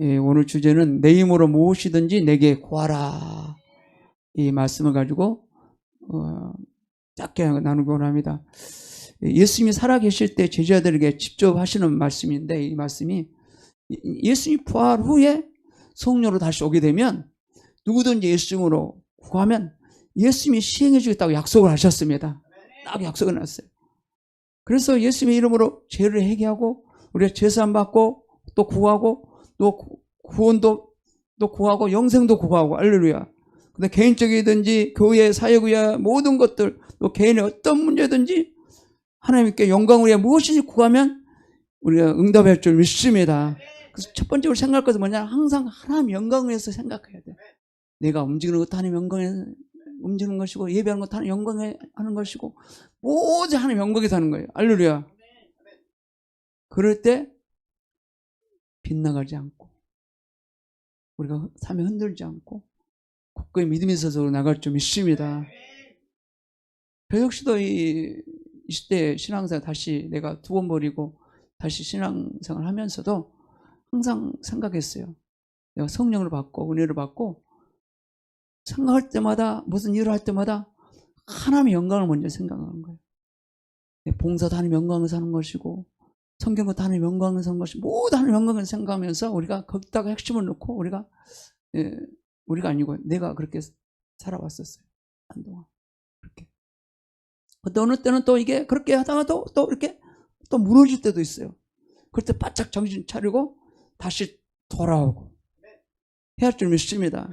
예, 오늘 주제는 내 힘으로 무엇이든지 내게 구하라. 이 말씀을 가지고 어, 짧게 나누기 원합니다. 예, 예수님이 살아계실 때 제자들에게 직접 하시는 말씀인데 이 말씀이 예- 예수님이 부활 후에 성령으로 다시 오게 되면 누구든지 예수님으로 구하면 예수님이 시행해 주겠다고 약속을 하셨습니다. 딱 약속을 놨어요. 그래서 예수님의 이름으로 죄를 회개하고 우리가 죄사함 받고 또 구하고 또 구- 구원도 또 구하고 영생도 구하고 알렐루야. 근데 개인적이든지 교회 사역이야 모든 것들 또 개인의 어떤 문제든지 하나님께 영광을 위해 무엇이든지 구하면 우리가 응답할 줄 믿습니다. 그래서 첫 번째로 생각할 것은 뭐냐? 항상 하나님 영광을 위해서 생각해야 돼. 내가 움직이는 것도 하나님 영광에 움직이는 것이고 예배하는 것도 하나님 영광에 하는 것이고 모두 하나님 영광에 사는 거예요. 알렐루야. 그럴 때 빗나가지 않고 우리가 삶에 흔들지 않고 굳건히 믿음이 있어서 나갈 줄 믿습니다. 저 역시도 이 20대 신앙생활 다시 내가 두 번 버리고 다시 신앙생활 하면서도 항상 생각했어요. 내가 성령을 받고 은혜를 받고 생각할 때마다 무슨 일을 할 때마다 하나님의 영광을 먼저 생각하는 거예요. 내 봉사도 하나님 영광을 사는 것이고 성경도 하나님 영광을 사는 것이 모두 하나님 영광을 생각하면서 우리가 거기다가 핵심을 놓고 우리가 예, 우리가 아니고 내가 그렇게 살아왔었어요. 한동안 그렇게. 근데 어느 때는 또 이게 그렇게 하다가도 또 이렇게 또 무너질 때도 있어요. 그럴 때 바짝 정신 차리고 다시 돌아오고 해야 할 줄 믿습니다.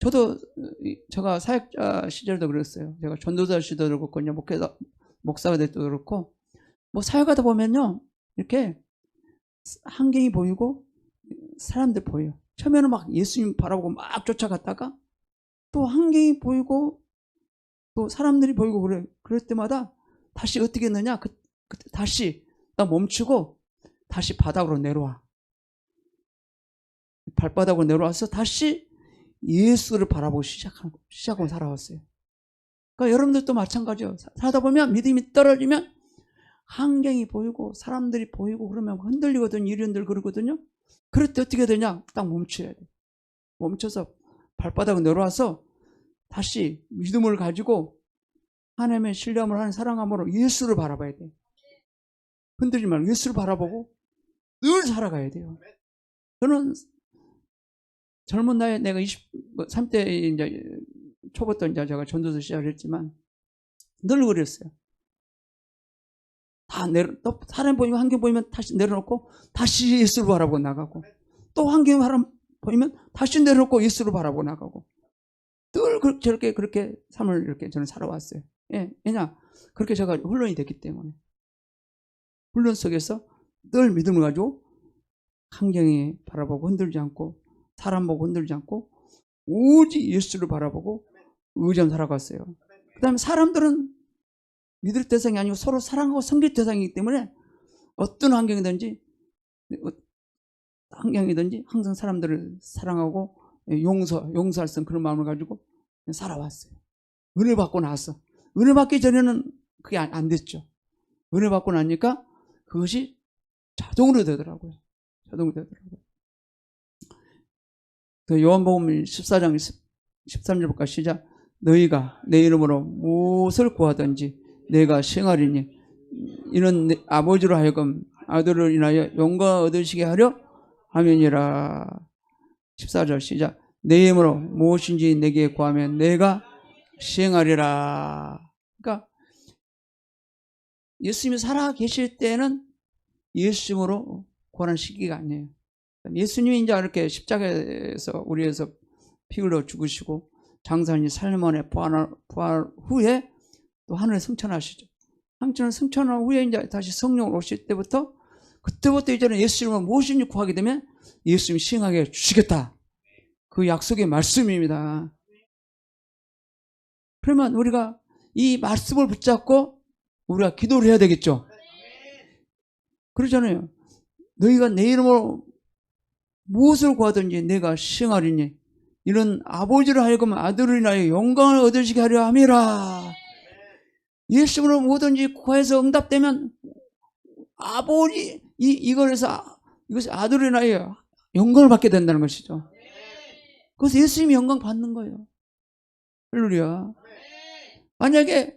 저도 이- 제가 사역자 시절도 그랬어요. 제가 전도자 시절도 그렇고 목회자 목사가 될 때도 그렇고 뭐 사역하다 보면요 이렇게 환경이 보이고 사람들 보여요. 처음에는 막 예수님 바라보고 막 쫓아갔다가 또 환경이 보이고 또 사람들이 보이고 그래 그럴 때마다 다시 어떻게 했느냐 그, 그 다시 나 멈추고 다시 바닥으로 내려와 발바닥으로 내려와서 다시 예수를 바라보고 시작하고 시작하고 살아왔어요. 그러니까 여러분들도 마찬가지예요. 사- 살다 보면 믿음이 떨어지면 환경이 보이고 사람들이 보이고 그러면 흔들리거든요. 일이 흔들 그러거든요. 그럴 때 어떻게 되냐? 딱 멈춰야 돼. 멈춰서 발바닥을 내려와서 다시 믿음을 가지고 하나님의 신뢰함을 하는 사랑함으로 예수를 바라봐야 돼. 흔들지 말고 예수를 바라보고 늘 살아가야 돼요. 저는 젊은 나이에 내가 20, 3대 이제 초부터 이제 제가 전도서 시작을 했지만 늘 그랬어요. 다 내려, 또 사람 보이면 환경 보이면 다시 내려놓고 다시 예수를 바라보고 나가고 또 환경 사람 보이면 다시 내려놓고 예수를 바라보고 나가고 늘 그- 저렇게 그렇게 삶을 이렇게 저는 살아왔어요. 예, 왜냐 그렇게 제가 훈련이 됐기 때문에 훈련 속에서 늘 믿음을 가지고 환경에 바라보고 흔들지 않고 사람 보고 흔들지 않고 오직 예수를 바라보고 의지하며 살아갔어요. 그 다음에 사람들은 믿을 대상이 아니고 서로 사랑하고 섬길 대상이기 때문에 어떤 환경이든지 어, 환경이든지 항상 사람들을 사랑하고 용서, 용서할 수 있는 그런 마음을 가지고 살아왔어요. 은혜 받고 나서 은혜 받기 전에는 그게 안, 안 됐죠. 은혜 받고 나니까 그것이 자동으로 되더라고요. 자동으로 되더라고요. 그 요한복음 14장 13절부터 시작 너희가 내 이름으로 무엇을 구하든지 내가 이는 내 아버지로 하여금 아들을 인하여 영광 얻으시게 하려 하면이라. 14절 시작. 내 이름으로 무엇인지 내게 구하면 내가 시행하리라. 그러니까 예수님이 살아 계실 때는 예수님으로 구하는 시기가 아니에요. 예수님이 이제 이렇게 십자가에서 우리에서 피 흘려 죽으시고 장사님 삶 안에 부활, 부활 후에 또 하늘에 승천하시죠. 하늘에 승천한 후에 이제 다시 성령 오실 때부터 그때부터 이제는 예수님을 무엇인지 구하게 되면 예수님이 시행하게 주시겠다. 그 약속의 말씀입니다. 그러면 우리가 이 말씀을 붙잡고 우리가 기도를 해야 되겠죠. 그러잖아요. 너희가 내 이름으로 무엇을 구하든지 내가 시행하리니 이런 아버지를 하여금 인하여 영광을 얻으시게 하려 함이라. 예수님으로 뭐든지 구해서 응답되면 아버지 이 이걸 해서 이것이 인하여 영광을 받게 된다는 것이죠. 그래서 예수님이 영광 받는 거예요. 할렐루야. 만약에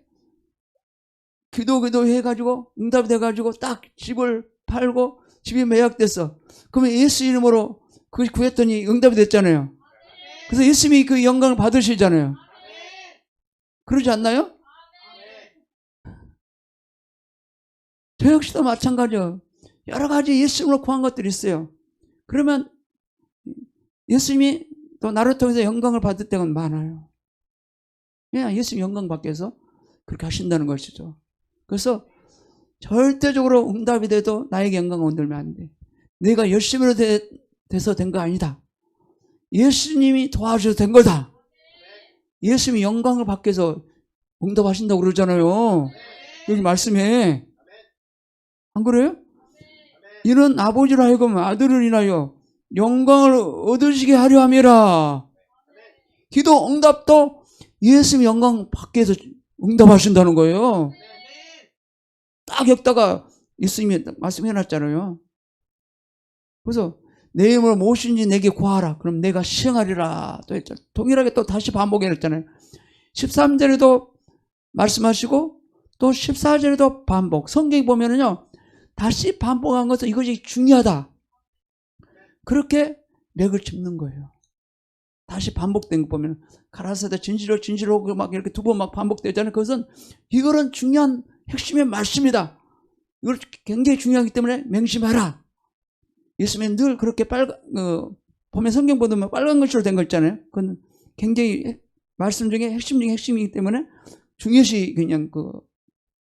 기도 기도 해가지고 응답이 돼가지고 딱 집을 팔고 집이 매약됐어. 그러면 예수 이름으로 그 구했더니 응답이 됐잖아요. 그래서 예수님이 그 영광을 받으시잖아요. 그러지 않나요? 저 역시도 마찬가지요. 여러 가지 예수님으로 구한 것들이 있어요. 그러면 예수님이 또 나를 통해서 영광을 받을 때가 많아요. 그냥 예수님 영광 위해서 그렇게 하신다는 것이죠. 그래서 절대적으로 응답이 돼도 나에게 영광을 얻으면 안 돼. 내가 열심히로 돼, 돼서 된 거 아니다. 예수님이 도와주셔서 된 거다. 예수님이 영광을 위해서 응답하신다고 그러잖아요. 여기 말씀해. 안 그래요? 이런 아버지로 하여금 아들을 인하여 영광을 얻으시게 하려 함이라. 기도 응답도 예수님 영광 위해서 응답하신다는 거예요. 딱 여기다가 예수님이 말씀해 놨잖아요. 그래서 내 이름을 무엇인지 내게 구하라. 그럼 내가 시행하리라. 또 했죠. 동일하게 또 다시 반복해 놨잖아요. 13절에도 말씀하시고 또 14절에도 반복. 성경에 보면은요. 다시 반복한 것은 이것이 중요하다. 그렇게 맥을 짚는 거예요. 다시 반복된 거 보면 가라사대 진실로 진실로 그막 이렇게 두 번 막 반복되잖아요. 그것은 이거는 중요한 핵심의 말씀이다. 이걸 굉장히 중요하기 때문에 맹심하라. 예수님은 늘 그렇게 빨간 어, 보면 성경 보면 빨간 글씨로 된 거 있잖아요. 그건 굉장히 말씀 중에 핵심 중에 핵심이기 때문에 중요시 그냥 그,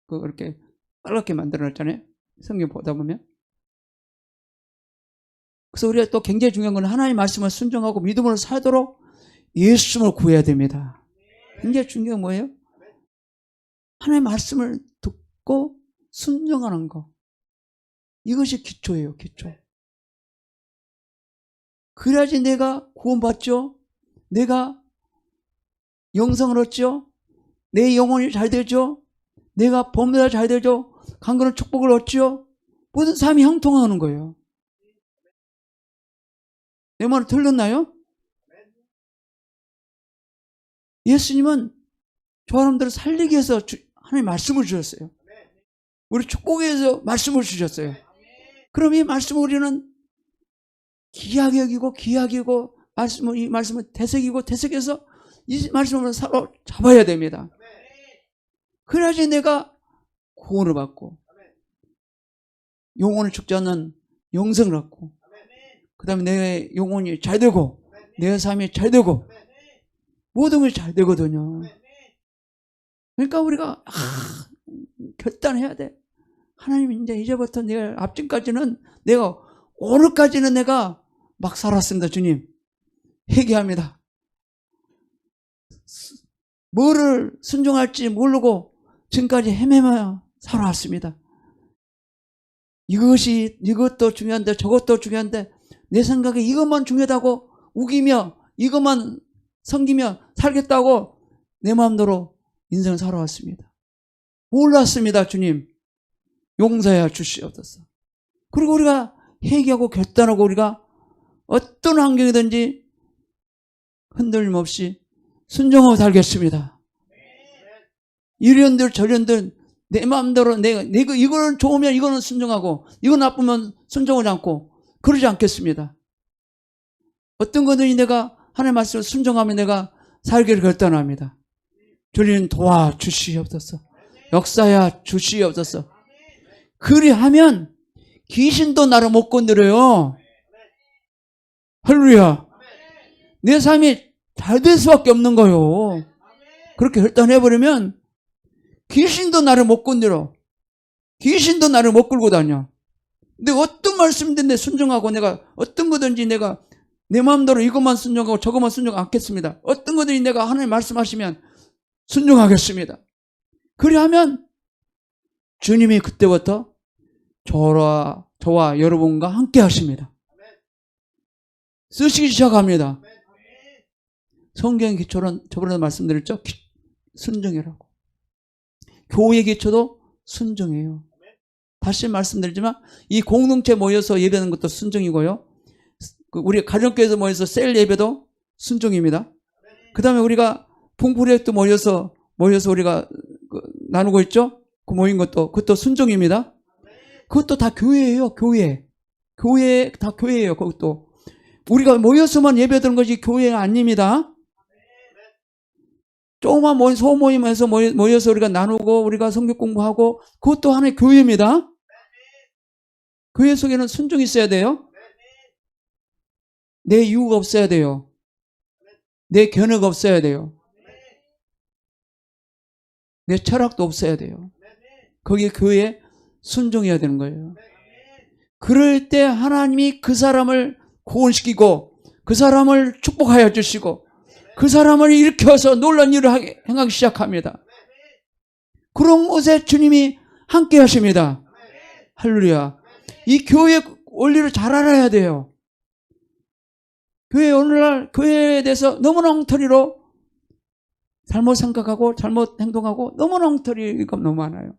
그 이렇게 빨갛게 만들어놨잖아요. 성경 보다 보면. 그래서 우리가 또 굉장히 중요한 건 하나님 말씀을 순종하고 믿음으로 살도록 예수를 구해야 됩니다. 굉장히 중요한 뭐예요? 하나님 말씀을 듣고 순종하는 거. 이것이 기초예요, 기초. 그래야지 내가 구원받죠? 내가 영성을 얻죠? 내 영혼이 잘 되죠? 내가 범죄가 잘 되죠? 강건한 축복을 얻죠? 모든 삶이 형통하는 거예요. 내 말을 틀렸나요? 예수님은 저 사람들을 살리기 위해서 주, 하나님 말씀을 주셨어요. 우리 축복에 위해서 말씀을 주셨어요. 그럼 이 말씀을 우리는 귀하게 여기고 귀하게 여기고 말씀을 이 말씀을 되새기고 되새겨서 이 말씀을 사로 잡아야 됩니다. 그래야지 내가 구원을 받고 영혼을 않는 영생을 얻고 그 다음에 내 영혼이 잘 되고 내 삶이 잘 되고 모든 것이 잘 되거든요. 그러니까 우리가 아, 결단해야 돼. 하나님 이제 이제부터 내가 앞전까지는 내가 오늘까지는 내가 막 살았습니다, 주님. 회개합니다. 뭐를 순종할지 모르고 지금까지 헤매며 살아왔습니다. 이것이 이것도 중요한데 저것도 중요한데 내 생각에 이것만 중요하다고 우기며 이것만 섬기며 살겠다고 내 마음대로 인생을 살아왔습니다. 몰랐습니다, 주님. 용서해 주시옵소서. 그리고 우리가 회개하고 결단하고 우리가 어떤 환경이든지 흔들림 없이 순종하고 살겠습니다. 이련들 저련들 내 마음대로 내가 내가 이거는 좋으면 이거는 순종하고 이거 나쁘면 순종하지 않고 그러지 않겠습니다. 어떤 거든지 내가 하나님 말씀을 순종하면 내가 살기를 결단합니다. 주님 도와 주시옵소서. 역사야 주시옵소서. 그리하면 귀신도 나를 못 건드려요. 할렐루야. 내 삶이 잘 될 수밖에 없는 거요. 그렇게 결단해버리면 귀신도 나를 못 건드려. 귀신도 나를 못 끌고 다녀. 근데 어떤 말씀인데 내 순종하고 내가 어떤 거든지 내가 내 마음대로 이것만 순종하고 저것만 순종 않겠습니다. 어떤 거든지 내가 하나님 말씀하시면 순종하겠습니다. 그리하면 주님이 그때부터 저와, 저와 여러분과 함께 하십니다. 쓰시기 시작합니다. 성경 기초는 저번에 말씀드렸죠? 순종이라고. 교회 기초도 순종이에요. 다시 말씀드리지만 이 공동체 모여서 예배하는 것도 순종이고요. 그 우리 가정교회에서 모여서 셀 예배도 순종입니다. 그 다음에 우리가 풍부리도 모여서 모여서 우리가 그 나누고 있죠. 그 모인 것도 그것도 순종입니다. 그것도 다 교회예요. 교회. 교회 다 교회예요. 그것도 우리가 모여서만 예배드는 것이 교회 아닙니다. 조그만 모임, 소모임에서 모여- 모여서 우리가 나누고 우리가 성경 공부하고 그것도 하나의 교회입니다. 교회 속에는 순종이 있어야 돼요. 내 이유가 없어야 돼요. 내 견해가 없어야 돼요. 내 철학도 없어야 돼요. 거기에 교회에 순종해야 되는 거예요. 그럴 때 하나님이 그 사람을 구원시키고 그 사람을 축복하여 주시고 그 사람을 일으켜서 놀란 일을 하게- 행하기 시작합니다. 그런 곳에 주님이 함께 하십니다. 할렐루야. 이 교회 원리를 잘 알아야 돼요. 교회 오늘날 교회에 대해서 너무나 엉터리로 잘못 생각하고 잘못 행동하고 너무나 엉터리가 너무 많아요.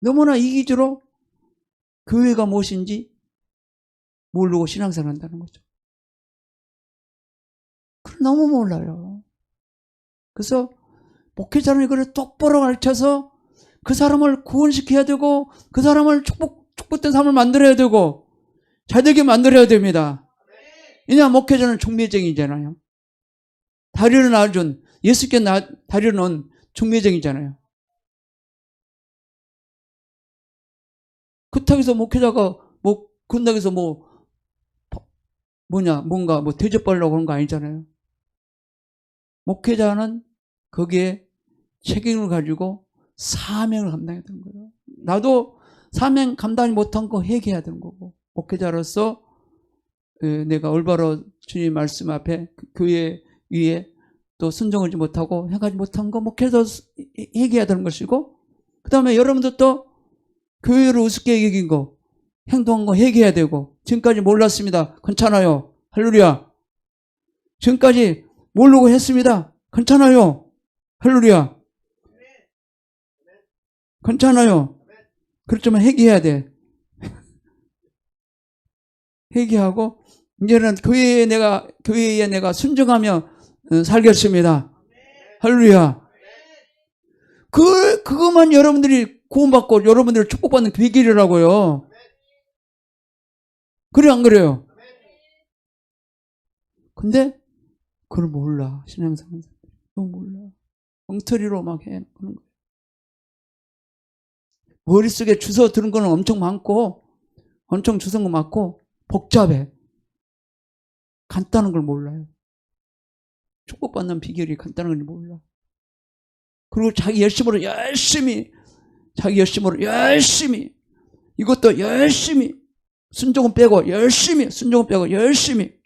너무나 이기주로 교회가 무엇인지 모르고 신앙생활 한다는 거죠. 그걸 너무 몰라요. 그래서 목회자는 이거를 똑바로 가르쳐서 그 사람을 구원시켜야 되고 그 사람을 축복, 축복된 삶을 만들어야 되고 잘 되게 만들어야 됩니다. 왜냐 목회자는 중매쟁이잖아요. 다리를 놔준 예수께 나, 다리를 놓은 중매쟁이잖아요. 그렇다고 해서 목회자가 뭐 그런다고 해서 뭐 뭐냐 뭔가 뭐 대접받으려고 그런 거 아니잖아요. 목회자는 거기에 책임을 가지고 사명을 감당해야 되는 거예요. 나도 사명 감당이 못한 거 회개해야 되는 거고 목회자로서 에, 내가 올바로 주님 말씀 앞에 그 교회 위에 또 순종하지 못하고 행하지 못한 거 목회자 회개해야 되는 것이고 그 다음에 여러분들 또 교회를 우습게 여긴 거 행동한 거 회개해야 되고 지금까지 몰랐습니다. 괜찮아요. 할렐루야. 지금까지 모르고 했습니다. 괜찮아요. 할렐루야. 괜찮아요. 그렇지만 회개해야 돼. 회개하고 이제는 교회에 내가 교회에 내가 순종하며 어, 살겠습니다. 할렐루야. 그 그것만 여러분들이 구원받고 여러분들을 축복받는 그 길이라고요. 그래 안 그래요? 근데 그걸 몰라 신앙생활 그걸 몰라 엉터리로 막 해. 그런 거. 머릿속에 주워 들은 거는 엄청 많고 엄청 주워 거 많고 복잡해. 간단한 걸 몰라요. 축복받는 비결이 간단한 걸 몰라. 그리고 자기 열심으로 열심히 자기 열심으로 열심히 이것도 열심히 순종은 빼고 열심히 순종은 빼고 열심히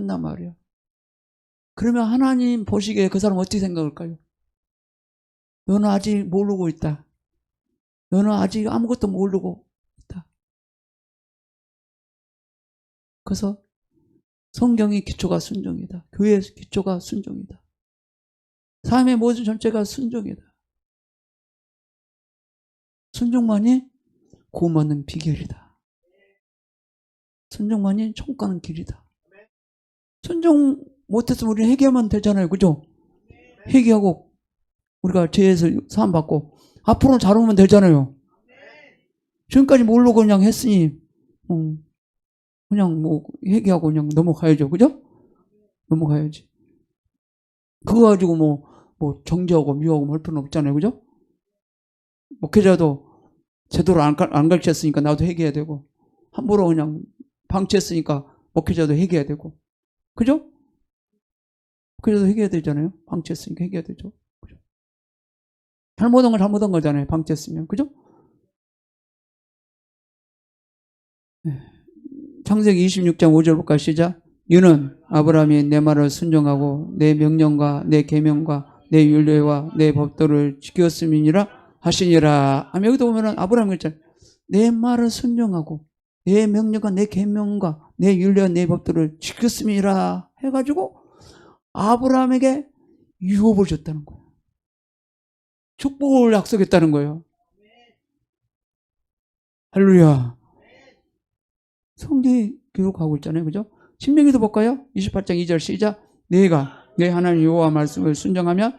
한단 말이야. 그러면 하나님 보시기에 그 사람 어떻게 생각할까요? 너는 아직 모르고 있다. 너는 아직 아무것도 모르고 있다. 그래서 성경의 기초가 순종이다. 교회의 기초가 순종이다. 삶의 모든 전체가 순종이다. 순종만이 구원받는 비결이다. 순종만이 총 가는 길이다. 순종 못했으면 우리 회개하면 되잖아요. 그죠? 회개하고 우리가 죄에서 사함 받고 앞으로는 잘하면 되잖아요. 지금까지 모르고 그냥 했으니 어, 그냥 뭐 회개하고 그냥 넘어가야죠. 그죠? 넘어가야지. 그거 가지고 뭐, 뭐 정죄하고 미워하고 할 필요는 없잖아요. 그죠? 목회자도 제대로 안, 가- 안 가르쳤으니까 나도 회개해야 되고 함부로 그냥 방치했으니까 목회자도 회개해야 되고 그죠? 목회자도 회개해야 되잖아요. 방치했으니까 회개해야 되죠. 그죠? 잘못한 건 잘못한 거잖아요. 방치했으면 그죠? 네. 창세기 26장 5절 볼까 시작. 유는 아브라함이 내 말을 순종하고 내 명령과 내 계명과 내 율례와 내 법도를 지켰음이니라 하시니라. 아, 여기도 보면은 아브라함 글자 내 말을 순종하고 내 명령과 내 계명과 내 율례와 내 법도를 지켰음이라 해가지고 아브라함에게 유업을 줬다는 거예요. 축복을 약속했다는 거예요. 할렐루야. 성경이 기록하고 있잖아요. 그죠? 신명기도 볼까요? 28장 2절 시작. 내가 내 하나님 여호와 말씀을 순종하면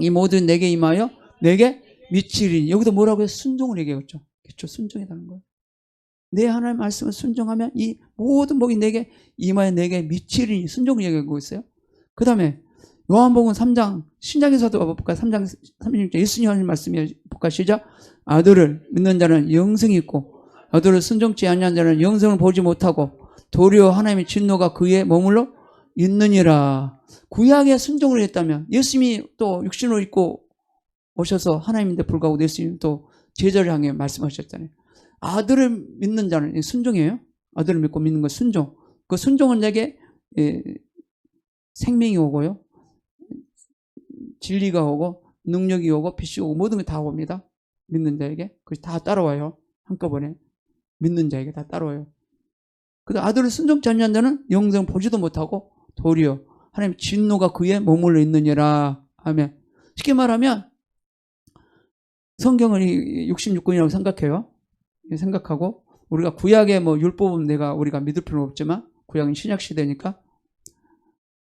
이 모든 내게 임하여 내게 미치리니. 여기도 뭐라고 해요? 순종을 얘기했죠. 그렇죠. 순종이라는 거예요. 내 하나님 말씀을 순종하면 이 모든 복이 내게 임하여 내게 미치리니. 순종을 얘기하고 있어요. 그 다음에 요한복음 3장 신장에서도 볼까 3장 36절 예수님 말씀이 볼까 시작 아들을 믿는 자는 영생이 있고 아들을 순종치 아니한 자는 영생을 보지 못하고 도리어 하나님의 진노가 그에 머물러 있느니라 구약에 순종을 했다면 예수님이 또 육신으로 입고 오셔서 하나님인데 불구하고 예수님 또 제자를 향해 말씀하셨잖아요 아들을 믿는 자는 순종이에요 아들을 믿고 믿는 건 순종 그 순종은 내게 예, 생명이 오고요 진리가 오고 능력이 오고 빛이 오고 모든 게 다 옵니다. 믿는 자에게 그것이 다 따라와요. 한꺼번에 믿는 자에게 다 따라와요. 그 아들을 순종치 않는 자는 영생 보지도 못하고 도리어 하나님 진노가 그에 머물러 있느니라 하면 쉽게 말하면 성경을 66권이라고 생각해요. 생각하고 우리가 구약의 뭐 율법은 내가 우리가 믿을 필요는 없지만 구약은 신약 시대니까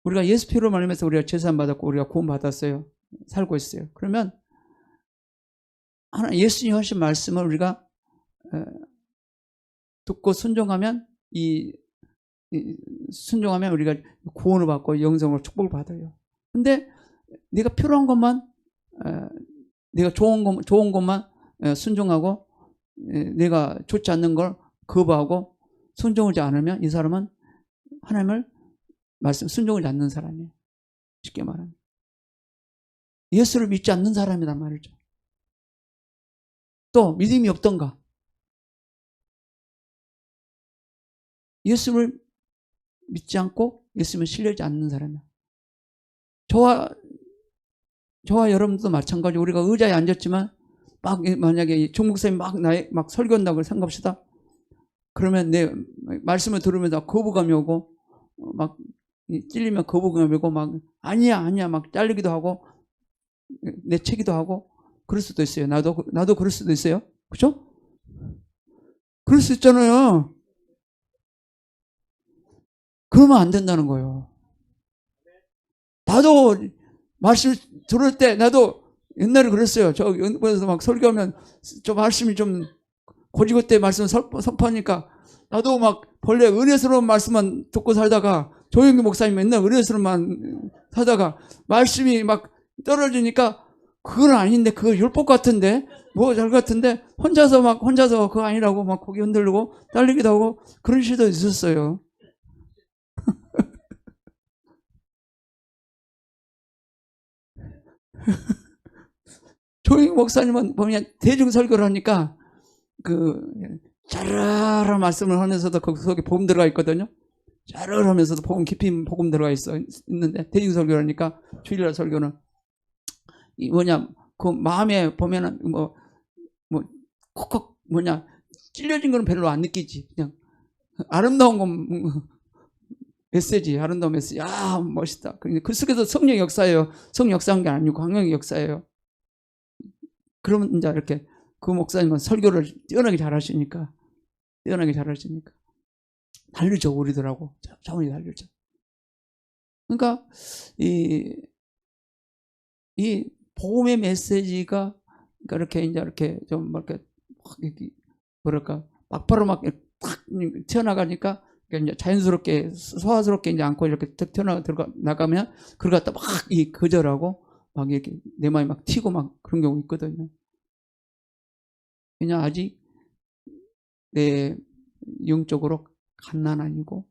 우리가 예수 피로 말미암아서 우리가 제산 받았고 우리가 구원 받았어요. 살고 있어요. 그러면 하나 예수님 하신 말씀을 우리가 에, 듣고 순종하면 이, 이 순종하면 우리가 구원을 받고 영생으로 축복을 받아요. 근데 네가 필요한 것만 에, 네가 좋은 것 좋은 것만 에, 순종하고 에, 내가 좋지 않는 걸 거부하고 순종하지 않으면 이 사람은 하나님을 말씀 순종을 않는 사람이에요. 쉽게 말하면 예수를 믿지 않는 사람이란 말이죠. 또 믿음이 없던가 예수를 믿지 않고 예수를 신뢰하지 않는 사람이야. 저와 저와 여러분도 마찬가지. 우리가 의자에 앉았지만 막 만약에 종목사님 막 나의 막 설교한다고 생각합시다. 그러면 내 말씀을 들으면서 거부감이 오고 막 찔리면 거부감이 오고 막 아니야 아니야 막 잘리기도 하고 내치기도 하고 그럴 수도 있어요. 나도 나도 그럴 수도 있어요. 그죠? 그럴 수 있잖아요. 그러면 안 된다는 거예요. 나도 말씀 들을 때 나도 옛날에 그랬어요. 저 연구에서 막 설교하면 좀 말씀이 좀 고지고 때 말씀 선포하니까 나도 막 본래 은혜스러운 말씀만 듣고 살다가 조영기 목사님 맨날 은혜스러운만 하다가 말씀이 막 떨어지니까 그건 아닌데 그거 율법 같은데 뭐 잘 같은데 혼자서 막 혼자서 그거 아니라고 막 고개 흔들고 딸리기도 하고 그런 시도 있었어요. 조영 목사님은 보면 대중 설교를 하니까 그 짜르르 말씀을 하면서도 그 속에 복음 들어가 있거든요. 짜르르 하면서도 복음 깊이 복음 들어가 있어 있는데 대중 설교를 하니까 주일날 설교는 이 뭐냐 그 마음에 보면은 뭐 뭐 콕콕 뭐냐 찔려진 거는 별로 안 느끼지 그냥. 아름다운 건 메시지 아름다운 메시지. 아 멋있다. 그 속에서 성령 역사예요. 성 역사한 게 아니고 광영의 역사예요 그러면 이제 이렇게 그 목사님은 설교를 뛰어나게 잘 하시니까 뛰어나게 잘 하시니까 다르죠 우리들하고 차원이 다르죠 그러니까 이, 이 복음의 메시지가 그러니까 이렇게 이제 이렇게 좀 이렇게 뭐랄까 막바로 막 탁 튀어나가니까 이제 자연스럽게 소화스럽게 이제 않고 이렇게 탁 튀어나가 들어가 나가면 그걸 갖다 막 이 거절하고 막 이렇게 내 마음이 막 튀고 막 그런 경우 있거든요. 그냥 아직 내 영적으로 갓난아니고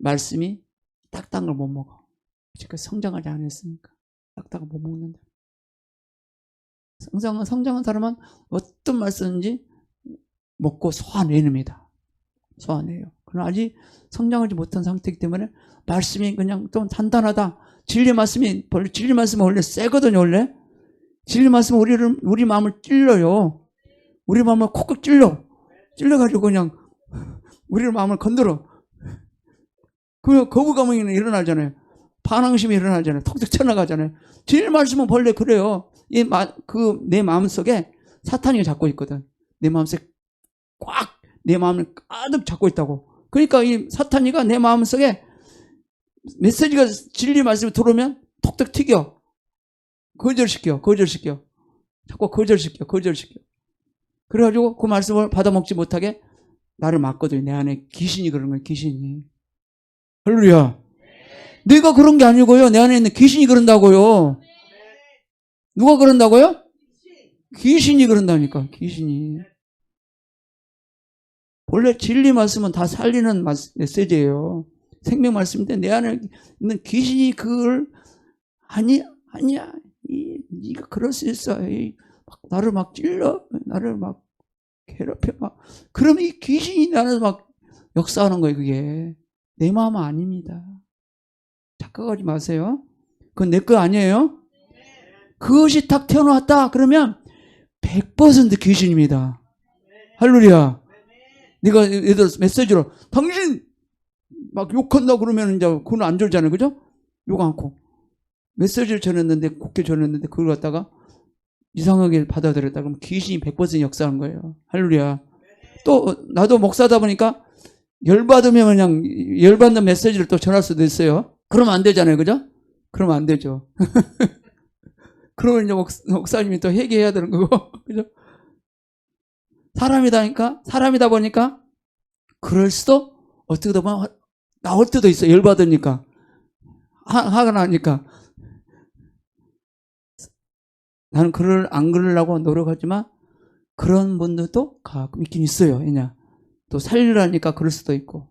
말씀이 딱딱한 걸 못 먹어. 아직 성장하지 않았으니까 딱딱한 못 먹는다. 성장, 성장한 사람은 어떤 말씀인지 먹고 소화내냅니다. 소화내요. 그러나 아직 성장하지 못한 상태이기 때문에 말씀이 그냥 좀 단단하다. 진리 말씀이, 진리 말씀은 원래 세거든요, 원래. 진리 말씀은 우리를, 우리 마음을 찔러요. 우리 마음을 콕콕 찔러. 찔러가지고 그냥 우리 마음을 건드려. 그 거부감이 일어나잖아요. 반항심이 일어나잖아요. 톡톡 쳐나가잖아요. 진리 말씀은 원래 그래요. 이 그 내 마음 속에 사탄이 잡고 있거든. 내 마음 속에 꽉 내 마음을 가득 잡고 있다고. 그러니까 이 사탄이가 내 마음 속에 메시지가 진리 말씀이 들어오면 톡톡 튀겨. 거절시켜, 거절시켜. 자꾸 거절시켜, 거절시켜. 그래가지고 그 말씀을 받아먹지 못하게 나를 막거든. 내 안에 귀신이 그런 거야, 귀신이. 할렐루야. 내가 그런 게 아니고요. 내 안에 있는 귀신이 그런다고요. 누가 그런다고요? 귀신 이 그런다니까, 귀신이. 원래 진리 말씀은 다 살리는 메시지예요. 생명 말씀인데 내 안에 있는 귀신이 그걸 아니 아니야. 이, 네가 그럴 수 있어. 이, 막 나를 막 찔러, 나를 막 괴롭혀 막. 그러면 이 귀신이 나를 막 역사하는 거예요. 그게 내 마음 아닙니다. 착각하지 마세요. 그건 내 거 아니에요. 그것이 딱 튀어나왔다. 그러면 100% 귀신입니다. 할렐루야. 네가 예를 들어서 메시지로 당신 막 욕한다 그러면 이제 그건 안 졸잖아요. 그죠? 욕 않고. 메시지를 전했는데 곱게 전했는데 그걸 갖다가 이상하게 받아들였다 그러면 귀신이 100% 역사하는 거예요. 할렐루야. 또 나도 목사다 보니까 열받으면 그냥 열받는 메시지를 또 전할 수도 있어요. 그러면 안 되잖아요. 그죠? 그러면 안 되죠. 그러면 이제 목, 목사님이 또 회개해야 되는 거고. 그죠? 사람이다니까 사람이다 보니까 그럴 수도 어떻게 보면 화- 나올 때도 있어 열받으니까 화, 화가 나니까 나는 그를 안 그러려고 노력하지만 그런 분들도 가끔 있긴 있어요. 왜냐? 또 살리라니까 그럴 수도 있고.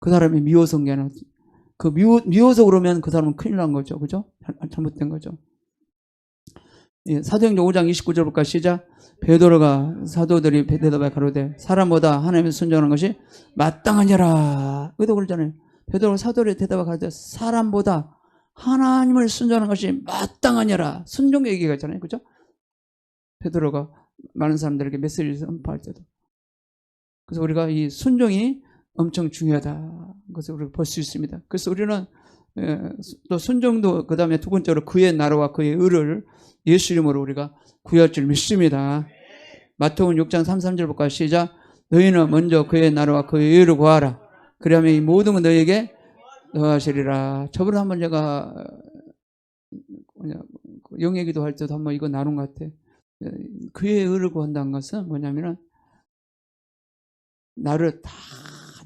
그 사람이 미워서 게 아니라 그 미워, 미워서 그러면 그 사람은 큰일 난 거죠. 그죠? 잘- 잘못된 거죠. 예, 사도행전 5장 29절 볼까? 시작. 베드로가 사도들이 대답에 가로되 사람보다 하나님을 순종하는 것이 마땅하니라. 그도 그러잖아요. 베드로가 사도들이 대답에 가로되 사람보다 하나님을 순종하는 것이 마땅하니라. 순종 얘기가 있잖아요. 그죠? 베드로가 많은 사람들에게 메시지를 선포할 때도. 그래서 우리가 이 순종이 엄청 중요하다. 그것을 우리가 볼 수 있습니다. 그래서 우리는 예, 또 순종도 그 다음에 두 번째로 그의 나라와 그의 의를 예수 이름으로 우리가 구할 줄 믿습니다. 마태복음 6장 3, 3절 볼까 시작. 너희는 먼저 그의 나라와 그의 의를 구하라. 그러면 이 모든 건 너희에게 더하시리라. 저번에 한번 제가 영예기도 할 때도 한번 이거 나눈 것 같아. 그의 의를 구한다는 것은 뭐냐면은 나를 다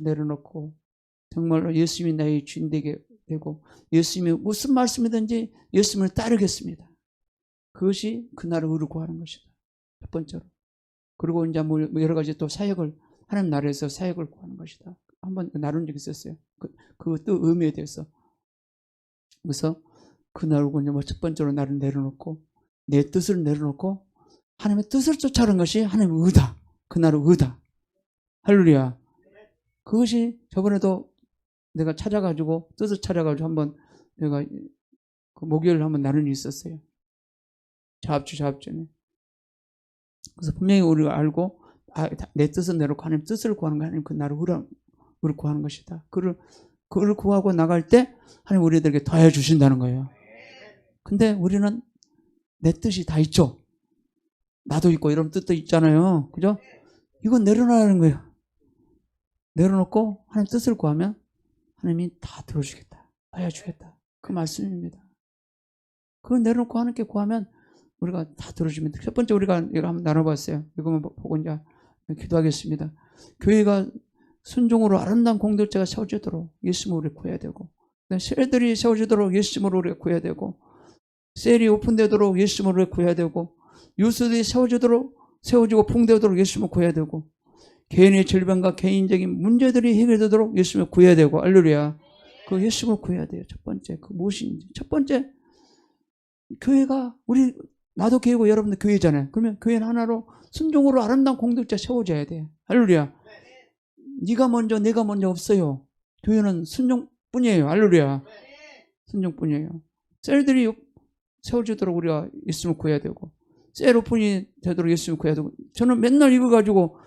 내려놓고 정말로 예수님이 나의 주인 되게 되고 예수님이 무슨 말씀이든지 예수님을 따르겠습니다. 그것이 그날을 의를 구하는 것이다. 첫 번째로. 그리고 이제 뭐 여러 가지 또 사역을 하나님 나라에서 사역을 구하는 것이다. 한번 나눈 적이 있었어요. 그, 그것도 의미에 대해서. 그래서 그날고 이제 뭐첫 번째로 나를 내려놓고 내 뜻을 내려놓고 하나님의 뜻을 쫓아가는 것이 하나님의 의다. 그날의 의다. 할렐루야. 그것이 저번에도 내가 찾아가지고 뜻을 찾아가지고 한번 내가 그 목요일 한번 나눈 일이 있었어요. 자합주 자합주네. 그래서 분명히 우리가 알고 아, 내 뜻은 내놓고 하나님 뜻을 구하는 거 하나님 그 나를 우를 우를 구하는 것이다. 그를 그를 구하고 나갈 때 하나님 우리들에게 더해 주신다는 거예요. 근데 우리는 내 뜻이 다 있죠. 나도 있고 이런 뜻도 있잖아요. 그죠? 이건 내려놔야하는 거예요. 내려놓고 하나님 뜻을 구하면 하나님이 다 들어주겠다. 더해 주겠다. 그 말씀입니다. 그걸 내려놓고 하나님께 구하면 우리가 다 들어줍니다. 첫 번째 우리가 이거 한번 나눠봤어요. 이거만 보고 이제 기도하겠습니다. 교회가 순종으로 아름다운 공동체가 세워지도록 예수님을 우리 구해야 되고 셀들이 세워지도록 예수님으로 우리가 구해야 되고 셀이 오픈되도록 예수님으로 우리가 구해야 되고 유수들이 세워지도록 세워지고 풍되도록 예수님을 구해야 되고 개인의 질병과 개인적인 문제들이 해결되도록 예수님을 구해야 되고 알루리야 그 예수님을 구해야 돼요. 첫 번째 그 무엇인지 첫 번째 교회가 우리 나도 교회고 여러분도 교회잖아요. 그러면 교회는 하나로 순종으로 아름다운 공동체 세워져야 돼. 할렐루야. 네가 먼저 내가 먼저 없어요. 교회는 순종뿐이에요. 할렐루야. 순종뿐이에요. 셀들이 세워지도록 우리가 예수님을 구해야 되고 셀 오픈이 되도록 예수님을 구해야 되고 저는 맨날 이거 가지고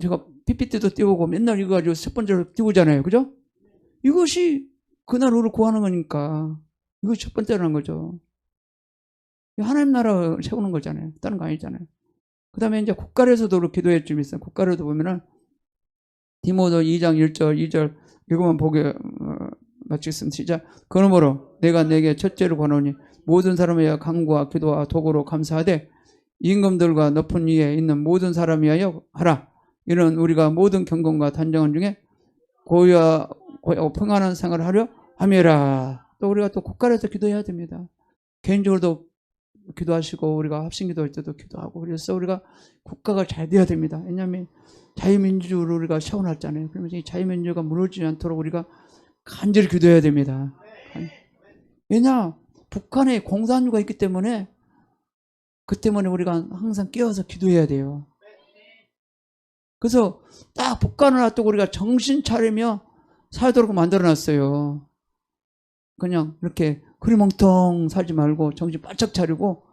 제가 PPT도 띄우고 맨날 이거 가지고 첫 번째로 띄우잖아요. 그죠? 이것이 그날 우리를 구하는 거니까 이것이 첫 번째라는 거죠. 하나님 나라 세우는 거잖아요. 다른 거 아니잖아요. 그 다음에 이제 국가에서도 기도할 좀 있어요. 국가로도 보면은 디모도 2장 1절, 2절 이것만 보게 어, 마치겠습니다. 시작. 그러므로 내가 내게 첫째로 권하니 모든 사람의 강구와 기도와 도구로 감사하되 임금들과 높은 위에 있는 모든 사람이 하여 하라. 이는 우리가 모든 경건과 단정한 중에 고요하, 고요 평안한 생활을 하려 함이라. 또 우리가 또 국가에서 기도해야 됩니다. 개인적으로도 기도하시고 우리가 합심 기도할 때도 기도하고 그래서 우리가 국가가 잘 돼야 됩니다. 왜냐하면 자유민주주의로 우리가 세워놨잖아요. 그러면서 이 자유민주주의가 무너지지 않도록 우리가 간절히 기도해야 됩니다. 왜냐? 북한에 공산주의가 있기 때문에 그 때문에 우리가 항상 깨어서 기도해야 돼요. 그래서 딱 북한을 놔두고 우리가 정신 차리며 살도록 만들어 놨어요. 그냥 이렇게 흐리멍텅 살지 말고 정신 바짝 차리고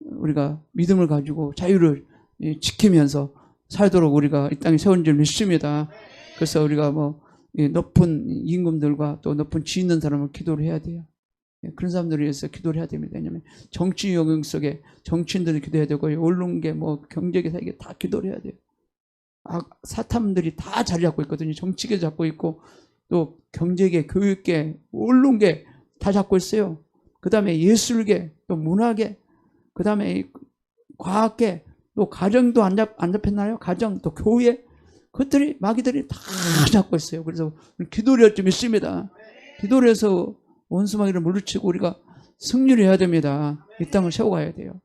우리가 믿음을 가지고 자유를 이, 지키면서 살도록 우리가 이 땅에 세운 줄 믿습니다. 그래서 우리가 뭐이 높은 임금들과 또 높은 지 있는 사람을 기도를 해야 돼요. 예, 그런 사람들을 위해서 기도를 해야 됩니다. 왜냐하면 정치 영역 속에 정치인들이 기도해야 되고 언론계 뭐 경제계사 이게 다 기도를 해야 돼요. 아, 사탐들이 다 자리 잡고 있거든요. 정치계 잡고 있고 또 경제계, 교육계, 언론계 다 잡고 있어요. 그 다음에 예술계, 또 문화계, 그 다음에 과학계, 또 가정도 안, 잡, 안 잡혔나요? 가정, 또 교회. 그것들이, 마귀들이 다 잡고 있어요. 그래서 기도를 할줄 믿습니다. 기도를 해서 원수마귀를 물리치고 우리가 승리를 해야 됩니다. 이 땅을 세워가야 돼요.